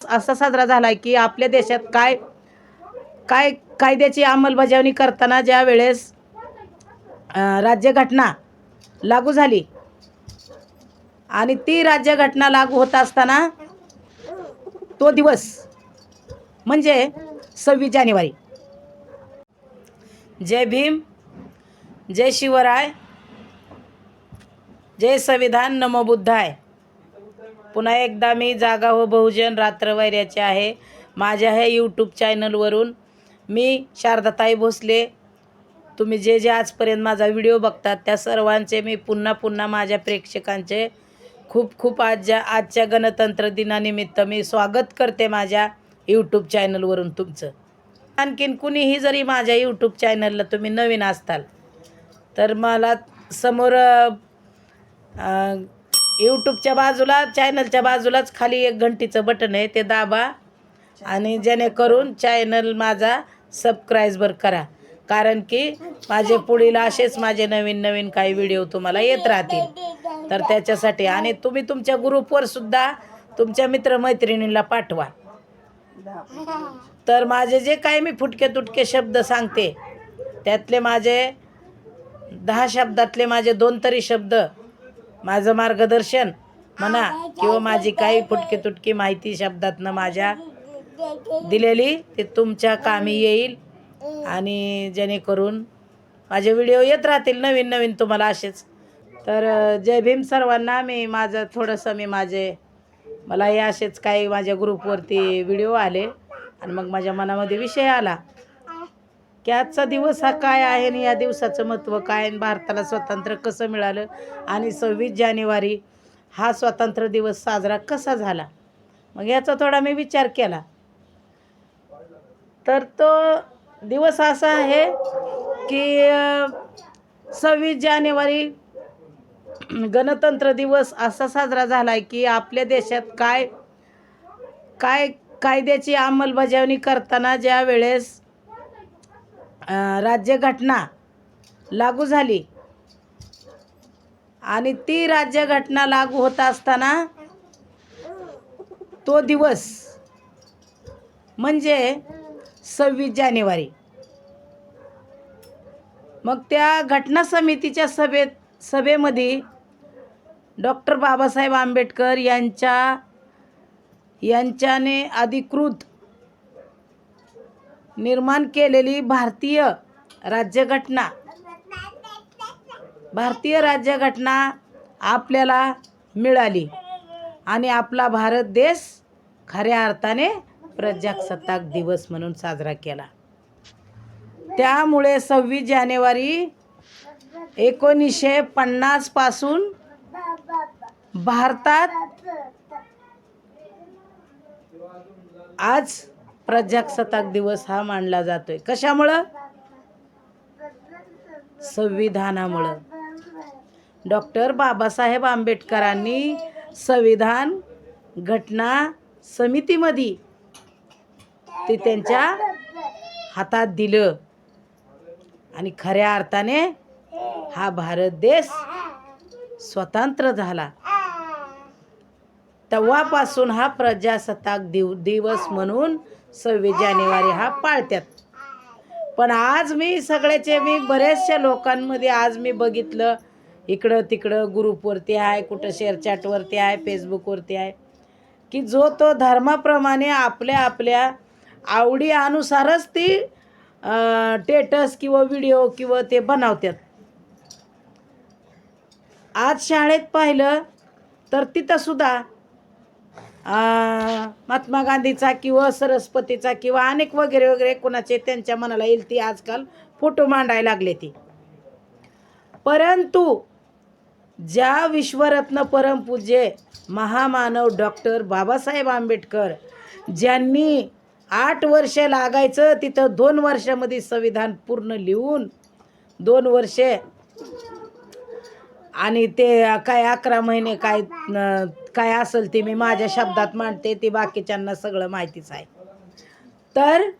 असा साजरा झाला की आपल्या देशात काय काय कायद्याची अंमलबजावणी करताना ज्या वेळेस राज्यघटना लागू झाली आणि ती राज्यघटना लागू होत असताना तो दिवस म्हणजे सव्वीस जानेवारी. जय भीम जय शिवराय जय संविधान नमो बुद्धाय. पुन्हा एकदा मी जागा हो बहुजन रात्रवैर्याचे आहे. माझ्या हे यूट्यूब चॅनलवरून मी शारदाताई भोसले. तुम्ही जे जे आजपर्यंत माझा व्हिडिओ बघतात त्या सर्वांचे मी पुन्हा पुन्हा माझ्या प्रेक्षकांचे खूप खूप आजच्या आजच्या गणतंत्र दिनानिमित्त मी स्वागत करते माझ्या यूट्यूब चॅनलवरून तुमचं. आणखीन कुणीही जरी माझ्या यूट्यूब चॅनलला तुम्ही नवीन असताल तर मला समोर यूट्यूबच्या बाजूला चॅनलच्या बाजूलाच खाली एक घंटीचं बटन आहे ते दाबा. आणि जेणेकरून चॅनल माझा सबस्क्राईबर करा. कारण की माझे पुढील असेच माझे नवीन नवीन काही व्हिडिओ तुम्हाला येत राहतील. तर त्याच्यासाठी आणि तुम्ही तुमच्या ग्रुपवर सुद्धा तुमच्या मित्रमैत्रिणींना पाठवा. तर माझे जे काही मी फुटके तुटके शब्द सांगते त्यातले माझे दहा शब्दातले माझे दोन तरी शब्द माझं मार्गदर्शन म्हणा किंवा माझी काही फुटकी तुटकी माहिती शब्दातनं माझ्या दिलेली ते तुमच्या कामी येईल. आणि जेणेकरून माझे व्हिडिओ येत राहतील नवीन नवीन तुम्हाला असेच. तर जय भीम सर्वांना. मी माझं थोडंसं मी माझे मला हे असेच काही माझ्या ग्रुपवरती व्हिडिओ आले. आणि मग माझ्या मनामध्ये विषय आला. की आजचा दिवस हा काय आहे आणि या दिवसाचं महत्त्व काय आणि भारताला स्वातंत्र्य कसं मिळालं? आणि सव्वीस जानेवारी हा स्वातंत्र्य दिवस साजरा कसा झाला? मग याचा थोडा मी विचार केला. तर तो दिवस असा आहे की सव्वीस जानेवारी गणतंत्र दिवस असा साजरा झाला आहे की आपल्या देशात काय काय कायद्याची अंमलबजावणी करताना ज्या वेळेस राज्यघटना लागू झाली. आणि ती राज्यघटना लागू होत असताना तो दिवस म्हणजे सव्वीस जानेवारी. मग त्या घटना समितीच्या सभेत सभेमध्ये डॉक्टर बाबासाहेब आंबेडकर यांच्या यांच्याने अधिकृत निर्माण केलेली भारतीय राज्यघटना. भारतीय राज्यघटना आपल्याला मिळाली आणि आपला भारत देश खऱ्या अर्थाने प्रजासत्ताक दिवस म्हणून साजरा केला. त्यामुळे सव्वीस जानेवारी एकोणीसशे पन्नासपासून भारतात आज प्रजासत्ताक दिवस हा मानला जातोय. कशामुळं? संविधानामुळं. डॉक्टर बाबासाहेब आंबेडकरांनी संविधान घटना समितीमध्ये ते त्यांच्या हातात दिलं. आणि खऱ्या अर्थाने हा भारत देश स्वतंत्र झाला. तेव्हापासून हा प्रजासत्ताक दिव दिवस म्हणून सव्वीस जानेवारी हा पाळतात पण आज मी सगळ्याचे मी बऱ्याचशा लोकांमध्ये आज मी बघितलं. इकडं तिकडं ग्रुपवरती आहे कुठं शेअरचॅटवरती आहे फेसबुकवरती आहे की जो तो धर्माप्रमाणे आपल्या आपल्या आवडी अनुसारच ती टेटस किंवा व्हिडिओ किंवा ते बनवतात आज शाळेत पाहिलं तर तिथंसुद्धा महात्मा गांधीचा किंवा सरस्वतीचा किंवा अनेक वगैरे वगैरे कोणाचे त्यांच्या मनाला येईल ती आजकाल फोटो मांडायला लागले ती. परंतु ज्या विश्वरत्न परमपूज्य महामानव डॉक्टर बाबासाहेब आंबेडकर ज्यांनी आठ वर्ष लागायचं तिथं दोन वर्षामध्ये संविधान पूर्ण लिहून दोन वर्षे आणि ते काय अकरा महिने काय न- काय असेल ते मी माझ्या शब्दात मांडते ते बाकीच्यांना सगळं माहितीच आहे. तर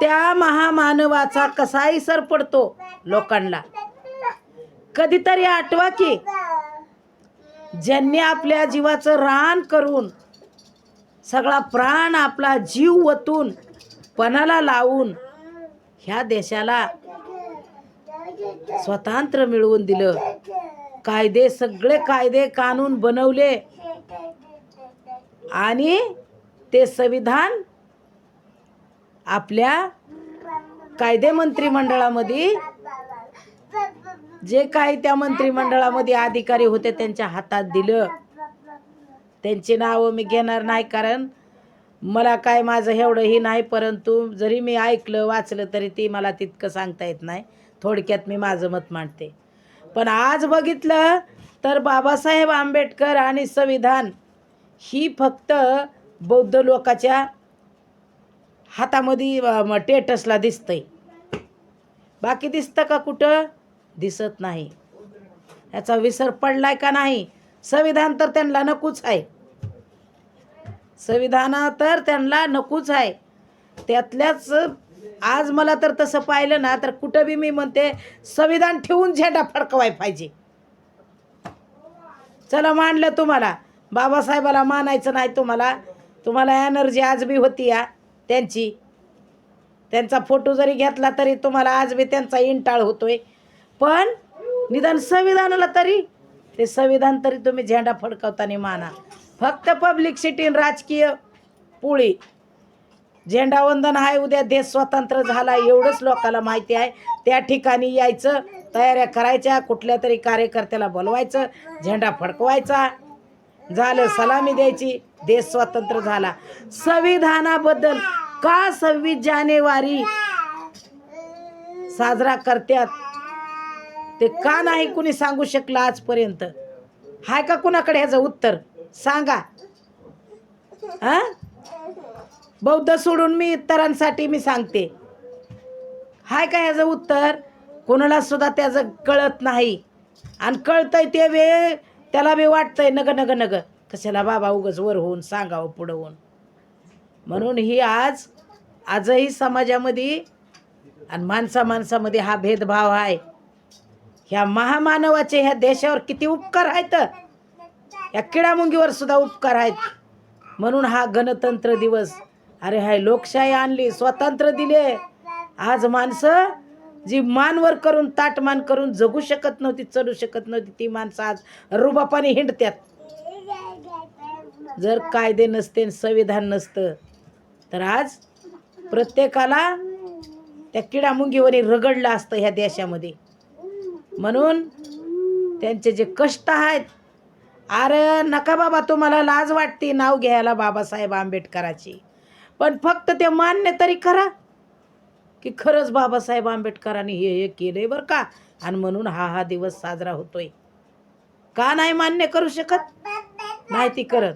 त्या महामानवाचा कसाही सर पडतो लोकांना. कधीतरी आठवा की ज्यांनी आपल्या जीवाचं रान करून सगळा प्राण आपला जीव वतून पणाला लावून ह्या देशाला स्वतंत्र मिळवून दिलं. कायदे सगळे कायदे कानून बनवले. आणि ते संविधान आपल्या कायदे मंत्रिमंडळामध्ये जे काही त्या मंत्रिमंडळामध्ये अधिकारी होते त्यांच्या हातात दिलं. त्यांची नावं मी घेणार नाही कारण मला काय माझं एवढंही नाही परंतु जरी मी ऐकलं वाचलं तरी ती मला तितकं सांगता येत नाही. थोडक्यात मी माझं मत मांडते. पण आज बघितलं तर बाबासाहेब आंबेडकर आणि संविधान ही फक्त बौद्ध लोकाच्या हातामध्ये टेटसला दिसतंय. बाकी दिसतं का कुठं? दिसत नाही. याचा विसर पडलाय का नाही? संविधान तर त्यांना नकोच आहे. संविधान तर त्यांना नकोच आहे. त्यातल्याच आज मला तर तसं पाहिलं ना तर कुठं बी मी म्हणते संविधान ठेवून झेंडा फडकवाय पाहिजे. चला मानलं तुम्हाला. बाबासाहेबाला मानायचं नाही तुम्हाला. तुम्हाला एनर्जी आज बी होती या त्यांची. त्यांचा फोटो जरी घेतला तरी तुम्हाला आज बी त्यांचा इंटाळ होतोय. पण निदान संविधानाला तरी ते संविधान तरी तुम्ही झेंडा फडकवताना माना. फक्त पब्लिक सिटी राजकीय पोळी. झेंडावंदन आहे उद्या देश स्वतंत्र झाला एवढंच लोकांना माहिती आहे. त्या ठिकाणी यायचं तयाऱ्या करायच्या कुठल्या तरी कार्यकर्त्याला बोलवायचं झेंडा फडकवायचा. झालं सलामी द्यायची देश स्वतंत्र झाला. संविधानाबद्दल का सव्वीस जानेवारी साजरा करतात ते का नाही कुणी सांगू शकलं आजपर्यंत? हाय का कुणाकडे ह्याचं उत्तर? सांगा. हा? बौद्ध सोडून मी इतरांसाठी मी सांगते. हाय का ह्याचं उत्तर? कोणाला सुद्धा त्याचं कळत नाही. आणि कळतंय ते वे त्याला बी वाटतंय नग नग नग. कशाला बाबा उगच वर होऊन सांगावं पुढं होऊन. म्हणून ही आज आजही समाजामध्ये आणि माणसा माणसामध्ये हा भेदभाव आहे. ह्या महामानवाचे ह्या देशावर किती उपकार आहेत? या किडामुंगीवर सुद्धा उपकार आहेत. म्हणून हा गणतंत्र दिवस अरे हाय लोकशाही आणली स्वातंत्र्य दिले. आज माणसं जी मानवर करून ताटमान करून जगू शकत नव्हती चढू शकत नव्हती ती माणसं आज रुबापाने हिंडत्यात. जर कायदे नसते संविधान नसतं तर आज प्रत्येकाला त्या किडामुंगीवर रगडलं असतं ह्या देशामध्ये. म्हणून त्यांचे जे कष्ट आहेत अरे नका बाबा तुम्हाला लाज वाटते नाव घ्यायला बाबासाहेब आंबेडकराची. पण फक्त ते मान्य तरी करा की खरंच बाबासाहेब आंबेडकरांनी हे हे केलंय बरं का? आणि म्हणून हा हा दिवस साजरा होतोय. का नाही मान्य करू शकत? नाही ती करत.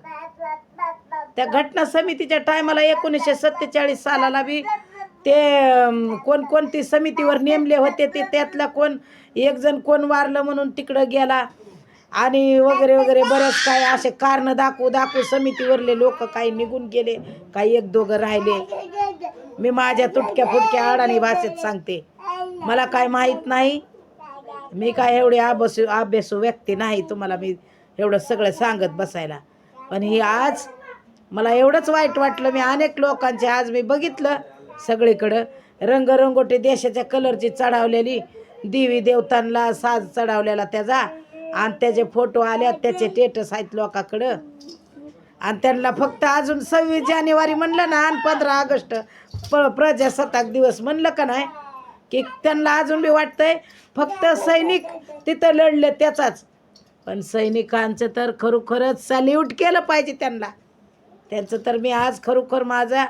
त्या घटना समितीच्या टायमाला एकोणीसशे सत्तेचाळीस सालाला बी ते कोणकोणती समितीवर नेमले होते ते त्यातला कोण एक जण कोण वारलं म्हणून तिकडं गेला. आणि वगैरे वगैरे बरेच काय असे कारण दाखवू दाखवू समितीवरले लोक काही निघून गेले काही एक दोघं राहिले. मी माझ्या तुटक्या फुटक्या अडाणी भाषेत सांगते. मला काय माहीत नाही. मी काय एवढी अभ्यासू अभ्यासू व्यक्ती नाही तुम्हाला मी एवढं सगळं सांगत बसायला. पण ही आज मला एवढंच वाईट वाटलं मी अनेक लोकांचे आज मी बघितलं सगळीकडं. रंगरंगोटी देशाच्या कलरची चढावलेली देवी देवतांना साज चढावलेला त्याचा. आणि त्याचे फोटो आल्यात त्याचे टेटस आहेत लोकाकडं. आणि त्यांना फक्त अजून सव्वीस जानेवारी म्हणलं ना आणि पंधरा ऑगस्ट प प्रजासत्ताक दिवस म्हणलं का नाही की त्यांना अजून बी वाटतंय फक्त सैनिक तिथं लढले त्याचाच. पण सैनिकांचं तर खरोखरच सॅल्यूट केलं पाहिजे त्यांना. त्यांचं तर मी आज खरोखर माझा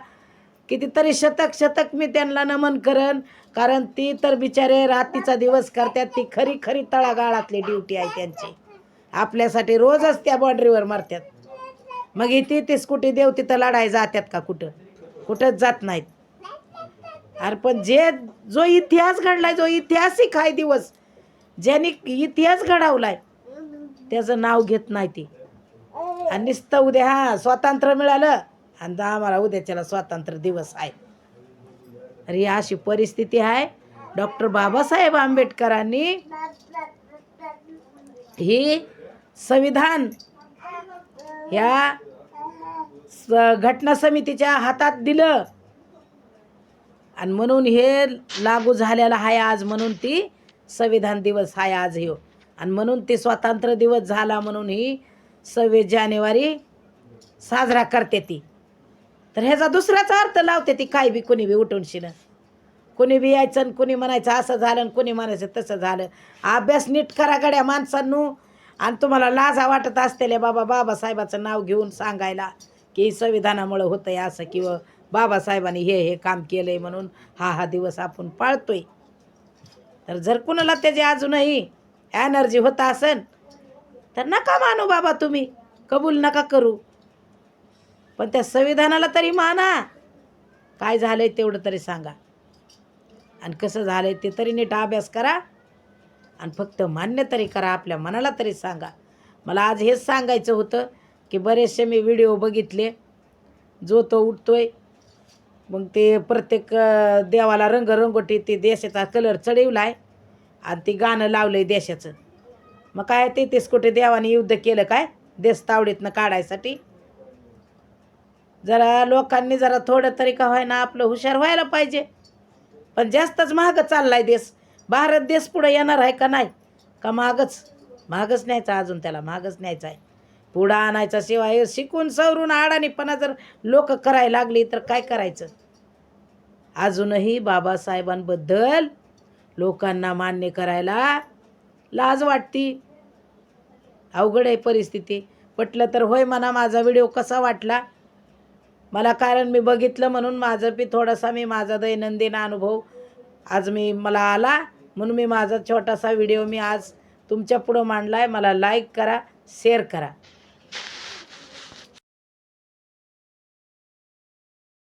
कितीतरी शतक शतक मी त्यांना नमन करन. कारण ती तर बिचारे रात्रीचा दिवस करतात. ती खरी खरी तळागाळातली ड्युटी आहे त्यांची. आपल्यासाठी रोजच त्या बाँड्रीवर मारतात. मग इथे ती स्कूटी देव तिथं लढाय जातात का कुठं? कुठंच जात नाहीत. अरे पण जे जो इतिहास घडलाय जो ऐतिहासिक आहे दिवस ज्यांनी इतिहास घडवलाय त्याचं नाव घेत नाही ती. आणि नुसतं उद्या हा स्वातंत्र्य मिळालं आणि आम्हाला उद्याच्याला स्वातंत्र्य दिवस आहे. अरे ही अशी परिस्थिती आहे. डॉक्टर बाबासाहेब आंबेडकरांनी ही संविधान ह्या स घटना समितीच्या हातात दिलं. आणि म्हणून हे लागू झालेलं आहे आज म्हणून ती संविधान दिवस आहे आज हे आणि म्हणून ती स्वातंत्र्य दिवस झाला म्हणून ही सव्वीस जानेवारी साजरा करते ती. तर ह्याचा दुसराचा अर्थ लावते ती काय बी कुणी बी उठून शिनं कुणी बी यायचं आणि कुणी म्हणायचं असं झालं आणि कुणी म्हणायचं तसं झालं. अभ्यास नीट करा गड्या माणसांनू. आणि तुम्हाला लाजा वाटत असतेले बाबा बाबासाहेबाचं नाव घेऊन सांगायला की संविधानामुळं होतं आहे असं किंवा बाबासाहेबांनी हे हे काम केलं आहे म्हणून हा हा दिवस आपण पाळतोय. तर जर कुणाला त्याची अजूनही एनर्जी होता असेल तर नका मानू बाबा तुम्ही. कबूल नका करू. पण त्या संविधानाला तरी माना. काय झालं आहे तेवढं तरी सांगा. आणि कसं झालं आहे ते तरी नीट अभ्यास करा. आणि फक्त मान्य तरी करा आपल्या मनाला तरी सांगा. मला आज हेच सांगायचं होतं की बरेचसे मी व्हिडिओ बघितले. जो तो उठतोय मग ते प्रत्येक देवाला रंगरंगोटी ते देशाचा कलर चढवला आहे आणि ते गाणं लावलं आहे देशाचं. मग काय ते तेच कुठे देवाने युद्ध केलं काय? देश तावडीतनं काढायसाठी. जरा लोकांनी जरा थोडं तरी का व्हायना आपलं हुशार व्हायला पाहिजे. पण जास्तच महाग चाललाय देश. भारत देश पुढं येणार आहे का नाही? का मागच महागच न्यायचा अजून त्याला मागच न्यायचा आहे. पुढं आणायचा शिवाय शिकून सवरून आडाणीपणा जर लोक करायला लागली तर काय करायचं? अजूनही बाबासाहेबांबद्दल लोकांना मान्य करायला लाज वाटती. अवघड आहे परिस्थिती. पटलं तर होय म्हणा माझा व्हिडिओ कसा वाटला? मला कारण मी बघितलं म्हणून माझं बी थोडासा मी माझा दैनंदिन अनुभव आज मी मला आला. म्हणून मी माझा छोटासा व्हिडिओ मी आज तुमच्या पुढं मांडला आहे मला लाईक करा शेअर करा.